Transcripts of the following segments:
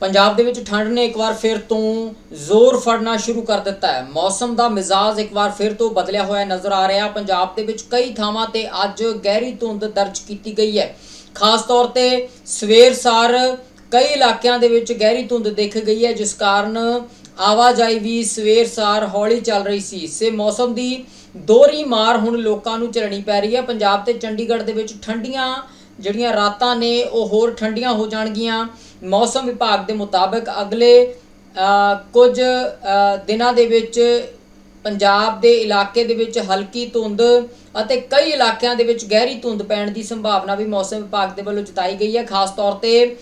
ਪੰਜਾਬ ਦੇ ਵਿੱਚ ਠੰਡ ਨੇ ਇੱਕ ਵਾਰ ਫਿਰ ਤੋਂ ਜ਼ੋਰ ਫੜਨਾ ਸ਼ੁਰੂ ਕਰ ਦਿੱਤਾ ਹੈ। ਮੌਸਮ ਦਾ ਮਿਜ਼ਾਜ ਇੱਕ ਵਾਰ ਫਿਰ ਤੋਂ ਬਦਲਿਆ ਹੋਇਆ ਨਜ਼ਰ ਆ ਰਿਹਾ ਪੰਜਾਬ ਦੇ ਵਿੱਚ ਕਈ ਥਾਵਾਂ ਤੇ ਅੱਜ ਗਹਿਰੀ ਧੁੰਦ ਦਰਜ ਕੀਤੀ ਗਈ ਹੈ। ਖਾਸ ਤੌਰ ਤੇ ਸਵੇਰ ਸਾਰ ਕਈ ਇਲਾਕਿਆਂ ਦੇ ਵਿੱਚ ਗਹਿਰੀ ਧੁੰਦ ਦੇਖ ਗਈ ਹੈ, ਜਿਸ ਕਾਰਨ ਆਵਾਜਾਈ ਵੀ ਸਵੇਰ ਸਾਰ ਹੌਲੀ ਚੱਲ ਰਹੀ ਸੀ। ਸੇ ਮੌਸਮ ਦੀ ਦੋਹਰੀ ਮਾਰ ਹੁਣ ਲੋਕਾਂ ਨੂੰ ਝੱਲਣੀ ਪੈ ਰਹੀ ਹੈ। ਪੰਜਾਬ ਤੇ ਚੰਡੀਗੜ੍ਹ ਦੇ ਵਿੱਚ ਠੰਡੀਆਂ ਜਿਹੜੀਆਂ ਰਾਤਾਂ ਨੇ ਉਹ ਹੋਰ ਠੰਡੀਆਂ ਹੋ ਜਾਣਗੀਆਂ। ਮੌਸਮ ਵਿਭਾਗ ਦੇ ਮੁਤਾਬਕ ਅਗਲੇ ਕੁਝ ਦਿਨਾਂ ਦੇ ਵਿੱਚ ਪੰਜਾਬ ਦੇ ਇਲਾਕੇ ਦੇ ਵਿੱਚ ਹਲਕੀ ਧੁੰਦ ਅਤੇ ਕਈ ਇਲਾਕਿਆਂ ਦੇ ਵਿੱਚ ਗਹਿਰੀ ਧੁੰਦ ਪੈਣ ਦੀ ਸੰਭਾਵਨਾ ਵੀ ਮੌਸਮ ਵਿਭਾਗ ਦੇ ਵੱਲੋਂ ਜਤਾਈ ਗਈ ਹੈ। ਖਾਸ ਤੌਰ ਤੇ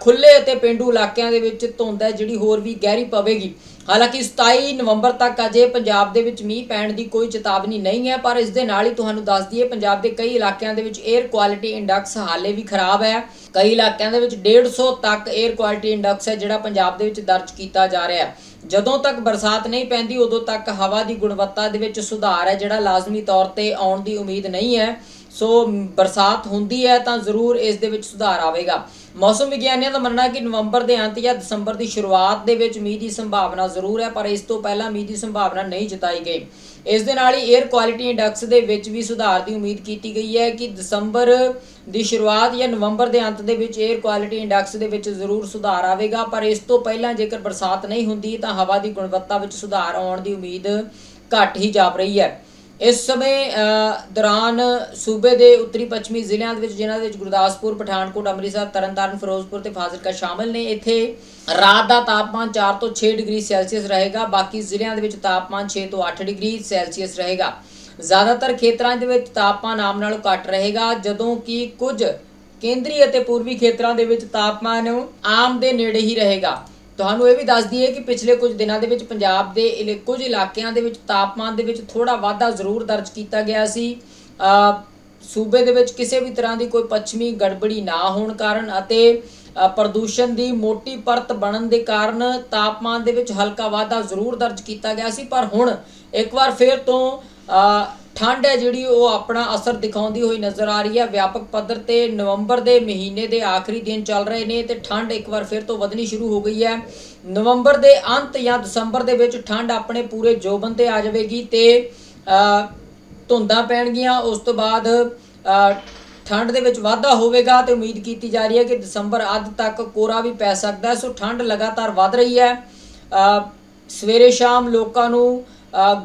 ਖੁੱਲੇ ਅਤੇ ਪਿੰਡੂ ਇਲਾਕਿਆਂ ਦੇ ਵਿੱਚ ਧੁੰਦ ਹੈ, ਜਿਹੜੀ ਹੋਰ ਵੀ ਗਹਿਰੀ ਪਵੇਗੀ। ਹਾਲਾਂਕਿ 27 ਨਵੰਬਰ ਤੱਕ ਅਜੇ ਪੰਜਾਬ ਦੇ ਵਿੱਚ ਮੀਂਹ ਪੈਣ ਦੀ ਕੋਈ ਚੇਤਾਵਨੀ ਨਹੀਂ ਹੈ, ਪਰ ਇਸ ਦੇ ਨਾਲ ਹੀ ਤੁਹਾਨੂੰ ਦੱਸ ਦਈਏ, ਪੰਜਾਬ ਦੇ ਕਈ ਇਲਾਕਿਆਂ ਦੇ ਵਿੱਚ 에ਅਰ ਕੁਆਲਿਟੀ ਇੰਡੈਕਸ ਹਾਲੇ ਵੀ ਖਰਾਬ ਹੈ। ਕਈ ਇਲਾਕਿਆਂ ਦੇ ਵਿੱਚ 150 ਤੱਕ 에ਅਰ ਕੁਆਲਿਟੀ ਇੰਡੈਕਸ ਹੈ, ਜਿਹੜਾ ਪੰਜਾਬ ਦੇ ਵਿੱਚ ਦਰਜ ਕੀਤਾ ਜਾ ਰਿਹਾ ਹੈ। ਜਦੋਂ ਤੱਕ ਬਰਸਾਤ ਨਹੀਂ ਪੈਂਦੀ, ਉਦੋਂ ਤੱਕ ਹਵਾ ਦੀ ਗੁਣਵੱਤਾ ਦੇ ਵਿੱਚ ਸੁਧਾਰ ਹੈ, ਜਿਹੜਾ ਲਾਜ਼ਮੀ ਤੌਰ ਤੇ ਆਉਣ ਦੀ ਉਮੀਦ ਨਹੀਂ ਹੈ। ਸੋ ਬਰਸਾਤ ਹੁੰਦੀ ਹੈ ਤਾਂ ਜ਼ਰੂਰ ਇਸ ਦੇ ਵਿੱਚ ਸੁਧਾਰ ਆਵੇਗਾ। ਮੌਸਮ ਵਿਗਿਆਨੀਆਂ ਦਾ ਮੰਨਣਾ ਹੈ ਕਿ ਨਵੰਬਰ ਦੇ ਅੰਤ ਜਾਂ ਦਸੰਬਰ ਦੀ ਸ਼ੁਰੂਆਤ ਦੇ ਵਿੱਚ ਮੀਂਹ ਦੀ ਸੰਭਾਵਨਾ ਜ਼ਰੂਰ ਹੈ, ਪਰ ਇਸ ਤੋਂ ਪਹਿਲਾਂ ਮੀਂਹ ਦੀ ਸੰਭਾਵਨਾ ਨਹੀਂ ਜਤਾਈ ਗਈ। ਇਸ ਦੇ ਨਾਲ ਹੀ 에ਅਰ ਕੁਆਲਿਟੀ ਇੰਡੈਕਸ ਦੇ ਵਿੱਚ ਵੀ ਸੁਧਾਰ ਦੀ ਉਮੀਦ ਕੀਤੀ ਗਈ ਹੈ ਕਿ ਦਸੰਬਰ ਦੀ ਸ਼ੁਰੂਆਤ ਜਾਂ ਨਵੰਬਰ ਦੇ ਅੰਤ ਦੇ ਵਿੱਚ 에ਅਰ ਕੁਆਲਿਟੀ ਇੰਡੈਕਸ ਦੇ ਵਿੱਚ ਜ਼ਰੂਰ ਸੁਧਾਰ ਆਵੇਗਾ, ਪਰ ਇਸ ਤੋਂ ਪਹਿਲਾਂ ਜੇਕਰ ਬਰਸਾਤ ਨਹੀਂ ਹੁੰਦੀ ਤਾਂ ਹਵਾ ਦੀ ਗੁਣਵੱਤਾ ਵਿੱਚ ਸੁਧਾਰ ਆਉਣ ਦੀ ਉਮੀਦ ਘੱਟ ਹੀ ਜਾਪ ਰਹੀ ਹੈ। ਇਸ ਸਮੇਂ ਦੌਰਾਨ ਸੂਬੇ ਦੇ ਉੱਤਰੀ ਪੱਛਮੀ ਜ਼ਿਲ੍ਹਿਆਂ ਦੇ ਵਿੱਚ, ਜਿਨ੍ਹਾਂ ਦੇ ਵਿੱਚ ਗੁਰਦਾਸਪੁਰ, ਪਠਾਨਕੋਟ, ਅੰਮ੍ਰਿਤਸਰ, ਤਰਨਤਾਰਨ, ਫਿਰੋਜ਼ਪੁਰ ਤੇ ਫਾਜ਼ਿਲਕਾ ਸ਼ਾਮਲ ਨੇ, ਇੱਥੇ ਰਾਤ ਦਾ ਤਾਪਮਾਨ 4 ਤੋਂ 6 ਡਿਗਰੀ ਸੈਲਸੀਅਸ ਰਹੇਗਾ, ਬਾਕੀ ਜ਼ਿਲ੍ਹਿਆਂ ਦੇ ਵਿੱਚ ਤਾਪਮਾਨ 6 ਤੋਂ 8 ਡਿਗਰੀ ਸੈਲਸੀਅਸ ਰਹੇਗਾ। ਜ਼ਿਆਦਾਤਰ ਖੇਤਰਾਂ ਦੇ ਵਿੱਚ ਤਾਪਮਾਨ ਆਮ ਨਾਲੋਂ ਘੱਟ ਰਹੇਗਾ, ਜਦੋਂ ਕਿ ਕੁਝ ਕੇਂਦਰੀ ਅਤੇ ਪੂਰਬੀ ਖੇਤਰਾਂ ਦੇ ਵਿੱਚ ਤਾਪਮਾਨ ਆਮ ਦੇ ਨੇੜੇ ਹੀ ਰਹੇਗਾ। ਤੁਹਾਨੂੰ ਇਹ ਵੀ ਦੱਸ ਦਈਏ ਕਿ ਪਿਛਲੇ ਕੁਝ ਦਿਨਾਂ ਦੇ ਵਿੱਚ ਪੰਜਾਬ ਦੇ ਇਲ- ਕੁਝ ਇਲਾਕਿਆਂ ਦੇ ਵਿੱਚ ਤਾਪਮਾਨ ਦੇ ਵਿੱਚ ਥੋੜਾ ਵਾਧਾ ਜ਼ਰੂਰ ਦਰਜ ਕੀਤਾ ਗਿਆ ਸੀ। ਸੂਬੇ ਦੇ ਵਿੱਚ ਕਿਸੇ ਵੀ ਤਰ੍ਹਾਂ ਦੀ ਕੋਈ ਪੱਛਮੀ ਗੜਬੜੀ ਨਾ ਹੋਣ ਕਾਰਨ ਅਤੇ ਪ੍ਰਦੂਸ਼ਣ ਦੀ ਮੋਟੀ ਪਰਤ ਬਣਨ ਦੇ ਕਾਰਨ ਤਾਪਮਾਨ ਦੇ ਵਿੱਚ ਹਲਕਾ ਵਾਧਾ ਜ਼ਰੂਰ ਦਰਜ ਕੀਤਾ ਗਿਆ ਸੀ। ਪਰ ਹੁਣ ਇੱਕ ਵਾਰ ਫਿਰ ਤੋਂ ਠੰਡ ਹੈ ਜਿਹੜੀ ਉਹ ਆਪਣਾ ਅਸਰ ਦਿਖਾਉਂਦੀ ਹੋਈ ਨਜ਼ਰ ਆ ਰਹੀ ਹੈ। ਵਿਆਪਕ ਪੱਧਰ ਤੇ ਨਵੰਬਰ ਦੇ ਮਹੀਨੇ ਦੇ ਆਖਰੀ ਦਿਨ ਚੱਲ ਰਹੇ ਨੇ ਤੇ ਠੰਡ ਇੱਕ ਵਾਰ ਫਿਰ ਤੋਂ ਵਧਣੀ ਸ਼ੁਰੂ ਹੋ ਗਈ ਹੈ। ਨਵੰਬਰ ਦੇ ਅੰਤ ਜਾਂ ਦਸੰਬਰ ਦੇ ਵਿੱਚ ਠੰਡ ਆਪਣੇ ਪੂਰੇ ਜੋਬਨ ਤੇ ਆ ਜਾਵੇਗੀ ਤੇ ਧੁੰਦਾਂ ਪੈਣਗੀਆਂ। ਉਸ ਤੋਂ ਬਾਅਦ ਠੰਡ ਦੇ ਵਿੱਚ ਵਾਧਾ ਹੋਵੇਗਾ ਤੇ ਉਮੀਦ ਕੀਤੀ ਜਾ ਰਹੀ ਹੈ ਕਿ ਦਸੰਬਰ ਅੱਧ ਤੱਕ ਕੋਰਾ ਵੀ ਪੈ ਸਕਦਾ ਹੈ। ਸੋ ਠੰਡ ਲਗਾਤਾਰ ਵੱਧ ਰਹੀ ਹੈ। ਸਵੇਰੇ ਸ਼ਾਮ ਲੋਕਾਂ ਨੂੰ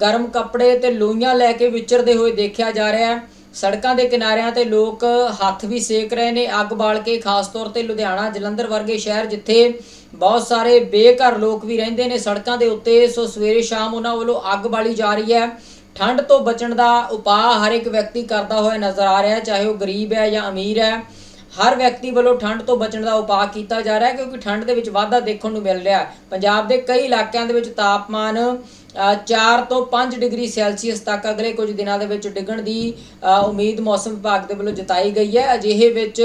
ਗਰਮ ਕੱਪੜੇ ਤੇ ਲੋਈਆਂ ਲੈ ਕੇ ਵਿਚਰਦੇ ਹੋਏ ਦੇਖਿਆ ਜਾ ਰਿਹਾ ਹੈ। ਸੜਕਾਂ ਦੇ ਕਿਨਾਰਿਆਂ ਤੇ ਲੋਕ ਹੱਥ ਵੀ ਸੇਕ ਰਹੇ ਨੇ। ਅੱਗ ਬਾਲ ਕੇ ਖਾਸ ਤੌਰ ਤੇ ਲੁਧਿਆਣਾ, ਜਲੰਧਰ ਵਰਗੇ ਸ਼ਹਿਰ ਜਿੱਥੇ ਬਹੁਤ ਸਾਰੇ ਬੇਘਰ ਲੋਕ ਵੀ ਰਹਿੰਦੇ ਨੇ, ਸੜਕਾਂ ਦੇ ਉੱਤੇ ਸੋ ਸਵੇਰੇ ਸ਼ਾਮ ਉਹਨਾਂ ਵੱਲੋਂ ਅੱਗ ਬਾਲੀ ਜਾ ਰਹੀ ਹੈ। ਠੰਡ ਤੋਂ ਬਚਣ ਦਾ ਉਪਾਅ ਹਰ ਇੱਕ ਵਿਅਕਤੀ ਕਰਦਾ ਹੋਇਆ ਨਜ਼ਰ ਆ ਰਿਹਾ ਹੈ, ਚਾਹੇ ਉਹ ਗਰੀਬ ਹੈ ਜਾਂ ਅਮੀਰ ਹੈ। ਹਰ ਵਿਅਕਤੀ ਵੱਲੋਂ ਠੰਡ ਤੋਂ ਬਚਣ ਦਾ ਉਪਾਅ ਕੀਤਾ ਜਾ ਰਿਹਾ ਹੈ, ਕਿਉਂਕਿ ਠੰਡ ਦੇ ਵਿੱਚ ਵਾਧਾ ਦੇਖਣ ਨੂੰ ਮਿਲ ਰਿਹਾ ਹੈ। ਪੰਜਾਬ ਦੇ ਕਈ ਇਲਾਕਿਆਂ ਦੇ ਵਿੱਚ ਤਾਪਮਾਨ 4 ਤੋਂ 5 ਡਿਗਰੀ ਸੈਲਸੀਅਸ ਤੱਕ ਅਗਲੇ ਕੁਝ ਦਿਨਾਂ ਦੇ ਵਿੱਚ ਡਿੱਗਣ ਦੀ ਉਮੀਦ ਮੌਸਮ ਵਿਭਾਗ ਦੇ ਵੱਲੋਂ ਜਤਾਈ ਗਈ ਹੈ। ਅਜਿਹੇ ਵਿੱਚ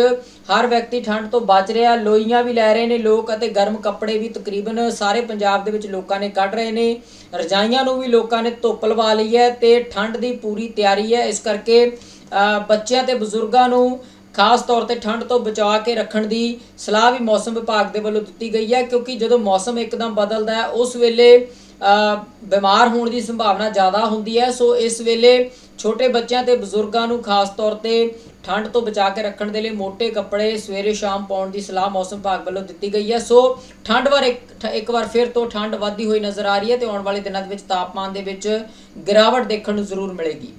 ਹਰ ਵਿਅਕਤੀ ਠੰਡ ਤੋਂ ਬਚ ਰਿਹਾ ਲੋਈਆਂ ਵੀ ਲੈ ਰਹੇ ਨੇ ਲੋਕ ਅਤੇ ਗਰਮ ਕੱਪੜੇ ਵੀ ਤਕਰੀਬਨ ਸਾਰੇ ਪੰਜਾਬ ਦੇ ਵਿੱਚ ਲੋਕਾਂ ਨੇ ਕੱਢ ਰਹੇ ਨੇ। ਰਜਾਈਆਂ ਨੂੰ ਵੀ ਲੋਕਾਂ ਨੇ ਧੁੱਪ ਲਵਾ ਲਈ ਹੈ ਤੇ ਠੰਡ ਦੀ ਪੂਰੀ ਤਿਆਰੀ ਹੈ। ਇਸ ਕਰਕੇ ਬੱਚਿਆਂ ਤੇ ਬਜ਼ੁਰਗਾਂ ਨੂੰ ਖਾਸ ਤੌਰ ਤੇ ਠੰਡ ਤੋਂ ਬਚਾ ਕੇ ਰੱਖਣ ਦੀ ਸਲਾਹ ਵੀ ਮੌਸਮ ਵਿਭਾਗ ਦੇ ਵੱਲੋਂ ਦਿੱਤੀ ਗਈ ਹੈ, ਕਿਉਂਕਿ ਜਦੋਂ ਮੌਸਮ ਇੱਕਦਮ ਬਦਲਦਾ ਹੈ, ਉਸ ਵੇਲੇ ਬਿਮਾਰ ਹੋਣ ਦੀ ਸੰਭਾਵਨਾ ਜ਼ਿਆਦਾ ਹੁੰਦੀ ਹੈ। ਸੋ ਇਸ ਵੇਲੇ ਛੋਟੇ ਬੱਚਿਆਂ ਤੇ ਬਜ਼ੁਰਗਾਂ ਨੂੰ ਖਾਸ ਤੌਰ ਤੇ ਠੰਡ ਤੋਂ ਬਚਾ ਕੇ ਰੱਖਣ ਦੇ ਲਈ ਮੋٹے ਕੱਪੜੇ ਸਵੇਰੇ ਸ਼ਾਮ ਪਾਉਣ ਦੀ ਸਲਾਹ ਮੌਸਮ ਵਿਭਾਗ ਵੱਲੋਂ ਦਿੱਤੀ ਗਈ ਹੈ। ਸੋ ਠੰਡ ਵਾਰ ਇੱਕ, ਠ- ਇੱਕ ਵਾਰ ਫਿਰ ਤੋਂ ਠੰਡ ਵਧਦੀ ਹੋਈ ਨਜ਼ਰ ਆ ਰਹੀ ਹੈ ਤੇ ਆਉਣ ਵਾਲੇ ਦਿਨਾਂ ਦੇ ਵਿੱਚ ਤਾਪਮਾਨ ਦੇ ਵਿੱਚ ਗਿਰਾਵਟ ਦੇਖਣ ਨੂੰ ਜ਼ਰੂਰ ਮਿਲੇਗੀ।